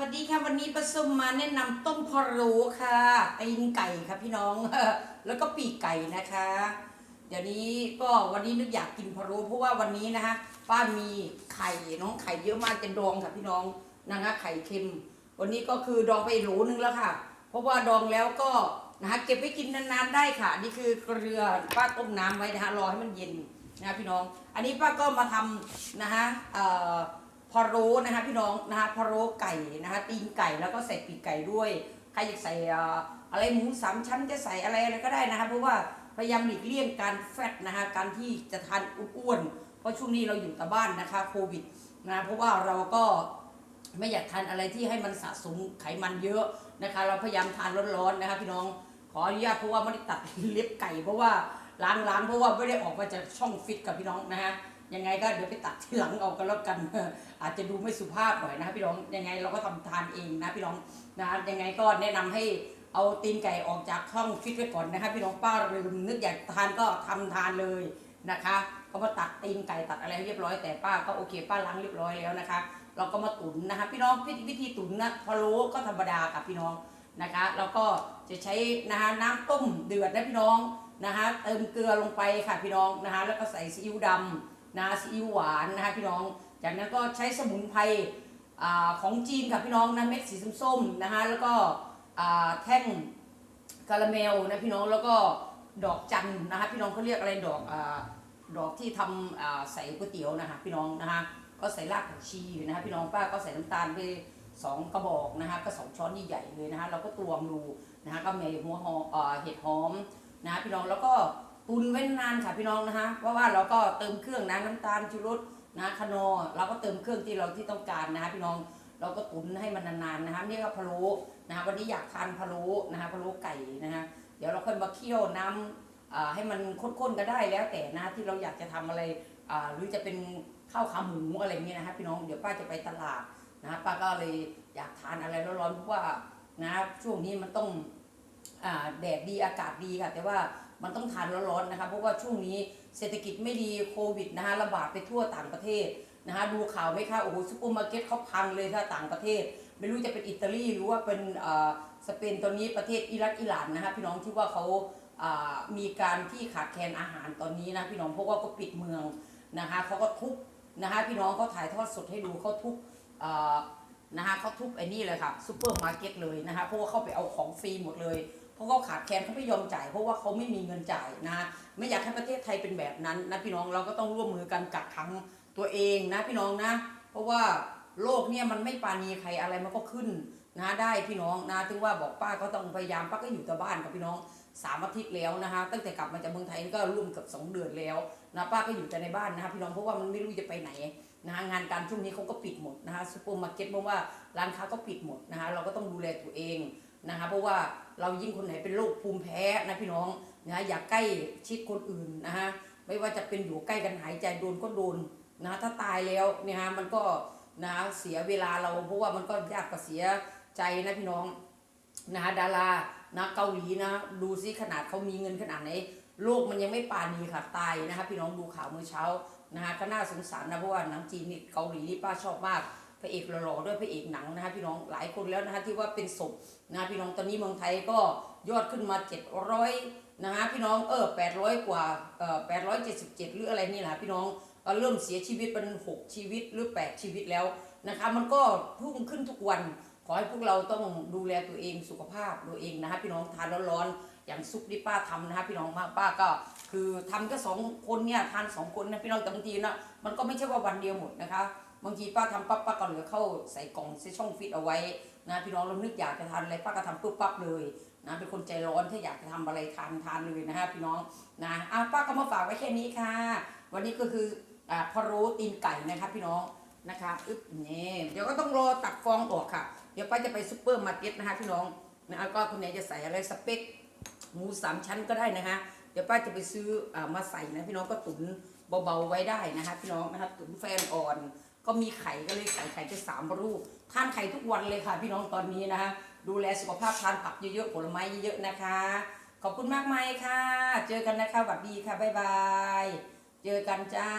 วัสดีค่ะวันนี้ประสุมมาแนะนำต้มพะโล้ค่ะตีนไก่ค่ะพี่น้อง แล้วก็ปีกไก่นะคะ เดี๋ยวนี้ก็วันนี้นึกอยากกินพะโล้เพราะว่าวันนี้นะคะป้ามีไข่น้องไข่เยอะมากจะดองค่ะพี่น้องนะคะไข่เค็ม วันนี้ก็คือดองไปโหลนึงแล้วค่ะ เพราะว่าดองแล้วก็นะคะเก็บไว้กินนานๆได้ค่ะ นี่คือเกลือป้าต้มน้ำไว้นะคะรอให้มันเย็นนะะพี่น้อง อันนี้ป้าก็มาทำนะคะเอ่อ พอโล้นะคะพี่น้องนะคะพอโล้ไก่นะคะตีนไก่แล้วก็ใส่ปีกไก่ด้วยใครอยากใส่เอ่ออะไรหมูสามชั้นจะใส่อะไรอะไรก็ได้นะคะเพราะว่าพยายามหลีกเลี่ยงการแฟตนะคะการที่จะทานอ้วนๆเพราะช่วงนี้เราอยู่แต่บ้านนะคะโควิดนะเพราะว่าเราก็ไม่อยากทานอะไรที่ให้มันสะสมไขมันเยอะนะคะ เราพยายามทานร้อนๆนะคะพี่น้องขออนุญาตเพราะว่าไม่ได้ตัดเล็บไก่เพราะว่า ล้างล้างๆเพราะว่าไม่ได้ออกมาจากช่องฟิตกับพี่น้องนะฮะยังไงก็เดี๋ยวไปตัดที่หลังเอากันแล้วกัน อาจจะดูไม่สุภาพหน่อยนะพี่น้องยังไงเราก็ทำทานเองนะพี่น้องนะยังไงก็แนะนำให้เอาตีนไก่ออกจากช่องฟิตไว้ก่อนนะคะพี่น้องป้าลืมนึกอยากทานก็ทำทานเลยนะคะก็มาตัดตีนไก่ตัดอะไรให้เรียบร้อยแต่ป้าก็โอเคป้าล้างเรียบร้อยแล้วนะคะ เราก็มาตุ๋นนะคะพี่น้องวิธีวิธีตุ๋นนะพะโล้ก็ธรรมดากับพี่น้องนะคะ แล้วก็จะใช้นะคะน้ำต้มเดือดนะพี่น้อง นะคะเติมเกลือลงไปค่ะพี่น้องนะคะแล้วก็ใส่ซีอิ๊วดำนะซีอิ๊วหวานนะคะพี่น้อง จากนั้นก็ใช้สมุนไพรอของจีนค่ะพี่น้องนะเม็ดสีส้มๆนะคะแล้วก็แท่งคาราเมลนะพี่น้องแล้วก็ดอกจันนะคะพี่น้องเขาเรียกอะไรดอกอดอกที่ทำใส่ก๋วยเตี๋ยวนะคะพี่น้องนะคะก็ใส่รากผักชีนะคะพี่น้องป้าก็ใส่น้ำตาลไปสองกระบอกนะคะก็สองช้อนใหญ่ๆเลยนะคะเราก็ตวงดูนะคะก็มีหัวหอมเห็ดหอม นะพี่น้องแล้วก็ตุนไว้นานค่ะพี่น้องนะคะเพราะว่าเราก็เติมเครื่องนะน้ำตาลชูรสนะคานอเราก็เติมเครื่องที่เราที่ต้องการนะคะพี่น้องเราก็ตุนให้มันนานๆนะคะนี่ก็พะโล้นะคะวันนี้อยากทานพะโล้นะคะพะโล้ไก่นะคะเดี๋ยวเราค่อยมาเคี่ยวน้ำอ่าให้มันข้นๆก็ได้แล้วแต่นะที่เราอยากจะทำอะไรหรือจะเป็นข้าวขาหมูอะไรเงี้ยนะคะพี่น้องเดี๋ยวป้าจะไปตลาดนะป้าก็เลยอยากทานอะไรร้อนๆเพราะว่านะช่วงนี้มันต้อง แดดดีอากาศดีค่ะแต่ว่ามันต้องทานร้อนๆนะคะเพราะว่าช่วงนี้เศรษฐกิจไม่ดีโควิดนะคะระบาดไปทั่วต่างประเทศนะคะดูข่าวไหมคะโอ้โหซุปเปอร์มาร์เก็ตเขาพังเลยค่ะต่างประเทศ ไม่รู้จะเป็นอิตาลีหรือว่าเป็นอ่าสเปนตอนนี้ประเทศอิรักอิหร่านนะคะพี่น้องที่ว่าเขาอ่ามีการที่ขาดแคลนอาหารตอนนี้นะพี่น้องเพราะว่าก็ปิดเมืองนะคะเขาก็ทุบนะคะพี่น้องเขาถ่ายทอดสดให้ดูเขาทุบอ่านะคะเขาทุบไอ้นี่เลยค่ะซูเปอร์มาร์เก็ตเลยนะคะเพราะว่าเขาไปเอาของฟรีหมดเลย ราะเขาขาดแคลนเขาไม่ยอมจ่ายเพราะว่าเขาไม่มีเงินจ่ายนะไม่อยากให้ประเทศไทยเป็นแบบนั้นนะพี่น้องเราก็ต้องร่วมมือกันกักขังตัวเองนะพี่น้องนะ เพราะว่าโลกเนี่ยมันไม่ปราณีใครอะไรมันก็ขึ้นนะได้พี่น้องนะถึงว่าบอกป้าก็ต้องพยายามป้าก็อยู่แต่บ้านกับพี่น้องสามอาทิตย์แล้วนะคะตั้งแต่กลับมาจากเมืองไทยก็ร่วมกับสองเดือนแล้วนะป้าก็อยู่แต่ในบ้านนะคะพี่น้องเพราะว่ามันไม่รู้จะไปไหนนะคะงานการช่วงนี้เขาก็ปิดหมดนะคะซูเปอร์มาร์เก็ตเพราะว่าร้านค้าก็ปิดหมดนะคะเราก็ต้องดูแลตัวเองนะคะเพราะว่า เรายิ่งคนไหนเป็นโรคภูมิแพ้นะพี่น้องนะอย่าใกล้ชิดคนอื่นนะคะไม่ว่าจะเป็นอยู่ใกล้กันหายใจโดนก็โดนนะถ้าตายแล้วเนี่ยฮะมันก็นะเสียเวลาเราเพราะว่ามันก็ยากกว่าเสียใจนะพี่น้องนะดารานะเกาหลีนะดูซิขนาดเขามีเงินขนาดไหนโลกมันยังไม่ปราณีค่ะตายนะคะพี่น้องดูข่าวเมื่อเช้านะคะก็น่าสงสารนะเพราะว่าหนังจีนนี่เกาหลีนี่ป้าชอบมาก พระเอกหล่อๆด้วยพระเอกหนังนะคะพี่น้องหลายคนแล้วนะคะที่ว่าเป็นศพนะะพี่น้องตอนนี้เมืองไทยก็ยอดขึ้นมา 700นะคะพี่น้องเออ800 กว่าเออ877 หรืออะไรนี่แหละพี่น้องก็เริ่มเสียชีวิตเป็น 6 ชีวิตหรือ 8 ชีวิตแล้วนะคะมันก็พุ่งขึ้นทุกวันขอให้พวกเราต้องดูแลตัวเองสุขภาพตัวเองนะคะพี่น้องทานร้อนๆอย่างซุปที่ป้าทำนะคะพี่น้องมาป้าก็คือทำก็สองคนเนี่ยทานสองคนนะพี่น้องแต่บางทีนะมันก็ไม่ใช่ว่าวันเดียวหมดนะคะ บางทีป้าทำปั๊บป้าก็เหลือเข้าใส่กล่องใส่ช่องฟิตเอาไว้นะพี่น้องเรานึกอยากจะทานอะไรป้าก็ทำปุ๊บปั๊บเลยนะเป็นคนใจร้อนถ้าอยากจะทำอะไรทานทานเลยนะฮะพี่น้องนะอะป้าก็มาฝากไว้แค่นี้ค่ะ วันนี้ก็คืออ่าพะโล้ตีนไก่นะคะพี่น้องนะคะอึ๊บนี่เดี๋ยวก็ต้องรอตักฟองออกค่ะ เดี๋ยวป้าจะไปซุปเปอร์มาร์เก็ตนะคะพี่น้องนะก็คุณไหนจะใส่อะไรสเปคหมูสามชั้นก็ได้นะคะเดี๋ยวป้าจะไปซื้ออามาใส่นะพี่น้องก็ตุ๋นเบาๆไว้ได้นะคะพี่น้องนะคะตุ๋นแฟนอ่อน ก็มีไข่ก็เลยใส่ไข่ไปสามลูกทานไข่ทุกวันเลยค่ะ พี่น้องตอนนี้นะคะดูแลสุขภาพทานผักเยอะๆผลไม้เยอะๆนะคะ ขอบคุณมากมายค่ะ เจอกันนะคะสวัสดีค่ะบ๊ายบาย เจอกันจ้า